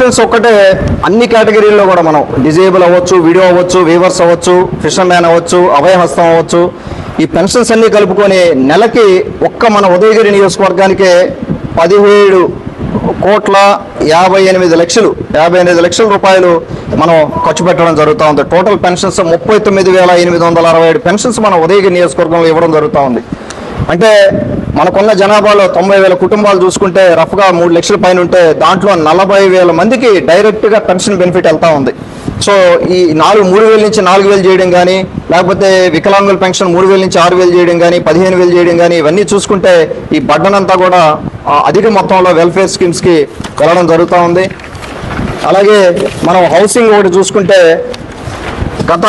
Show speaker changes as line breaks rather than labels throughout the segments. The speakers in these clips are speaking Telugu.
పెన్షన్స్ ఒక్కటే. అన్ని కేటగిరీల్లో కూడా మనం డిజేబుల్ అవ్వచ్చు వీడియో అవ్వచ్చు వీవర్స్ అవ్వచ్చు ఫిషర్ మ్యాన్ అవ్వచ్చు అభయహస్తం అవ్వచ్చు. ఈ పెన్షన్స్ అన్ని కలుపుకొని నెలకి ఒక్క మన ఉదయగిరి నియోజకవర్గానికే పదిహేడు కోట్ల యాభై ఎనిమిది లక్షలు యాభై ఎనిమిది లక్షల రూపాయలు మనం ఖర్చు పెట్టడం జరుగుతూ ఉంది. టోటల్ పెన్షన్స్ ముప్పై తొమ్మిది వేల ఎనిమిది వందల అరవై ఏడు పెన్షన్స్ మన ఉదయగిరి నియోజకవర్గంలో ఇవ్వడం జరుగుతూ ఉంది. అంటే మనకున్న జనాభాలో తొంభై వేల కుటుంబాలు చూసుకుంటే రఫ్గా మూడు లక్షల పైన ఉంటే దాంట్లో నలభై వేల మందికి డైరెక్ట్గా పెన్షన్ బెనిఫిట్ వెళ్తూ ఉంది. సో ఈ నాలుగు మూడు వేల నుంచి నాలుగు వేలు చేయడం కానీ లేకపోతే వికలాంగుల పెన్షన్ మూడు వేల నుంచి ఆరు వేలు చేయడం కానీ పదిహేను వేలు చేయడం కానీ ఇవన్నీ చూసుకుంటే ఈ బడ్డన్ అంతా కూడా అధిక మొత్తంలో వెల్ఫేర్ స్కీమ్స్కి వెళ్ళడం జరుగుతూ ఉంది. అలాగే మనం హౌసింగ్ ఒకటి చూసుకుంటే గత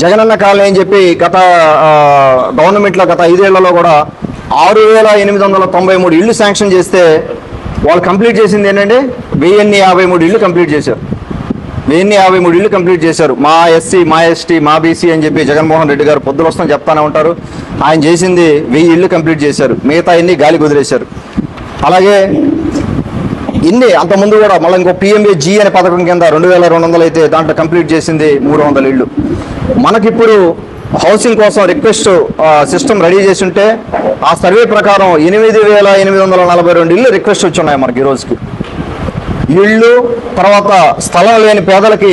జగనన్న కాలనీ అని చెప్పి గత గవర్నమెంట్లో గత ఐదేళ్ళలో కూడా ఆరు వేల ఎనిమిది వందల తొంభై మూడు ఇళ్ళు శాంక్షన్ చేస్తే వాళ్ళు కంప్లీట్ చేసింది ఏంటంటే వెయ్యిన్ని యాభై మూడు ఇళ్ళు కంప్లీట్ చేశారు. వెయ్యిన్ని యాభై మూడు ఇళ్ళు కంప్లీట్ చేశారు. మా ఎస్సీ మా ఎస్టీ మా బీసీ అని చెప్పి జగన్మోహన్ రెడ్డి గారు పొద్దున వస్తాం చెప్తానే ఉంటారు. ఆయన చేసింది వెయ్యి ఇళ్ళు కంప్లీట్ చేశారు. మిగతా ఇన్ని గాలి కుదిరేశారు. అలాగే ఇన్ని అంతకుముందు కూడా మళ్ళీ ఇంకో పిఎంఏ జీ అనే పథకం కింద రెండు వేల రెండు వందలు అయితే దాంట్లో కంప్లీట్ చేసింది మూడు వందల ఇళ్ళు. మనకిప్పుడు హౌసింగ్ కోసం రిక్వెస్ట్ సిస్టమ్ రెడీ చేసి ఉంటే ఆ సర్వే ప్రకారం ఎనిమిది వేల ఎనిమిది వందల నలభై రెండు ఇళ్ళు రిక్వెస్ట్ వచ్చి ఉన్నాయి మనకి ఈ ఇళ్ళు తర్వాత స్థలం లేని పేదలకి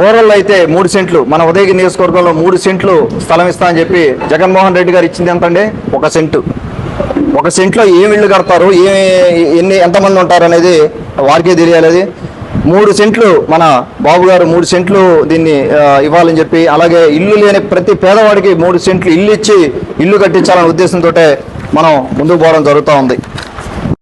రూరల్ అయితే మూడు సెంట్లు మన ఉదయగిరి నియోజకవర్గంలో మూడు సెంట్లు స్థలం ఇస్తా అని చెప్పి జగన్మోహన్ రెడ్డి గారు ఇచ్చింది ఎంతండి? ఒక సెంటు. ఒక సెంట్లో ఏమి ఇళ్ళు కడతారు? ఏ ఎన్ని ఎంతమంది ఉంటారు అనేది వారికే తెలియాలి అది. మూడు సెంట్లు మన బాబు గారు మూడు సెంట్లు దీన్ని ఇవ్వాలని చెప్పి అలాగే ఇల్లు లేని ప్రతి పేదవాడికి మూడు సెంట్లు ఇల్లు ఇచ్చి ఇల్లు కట్టించాలనే ఉద్దేశంతో మనం ముందుకు పోవడం జరుగుతూ ఉంది.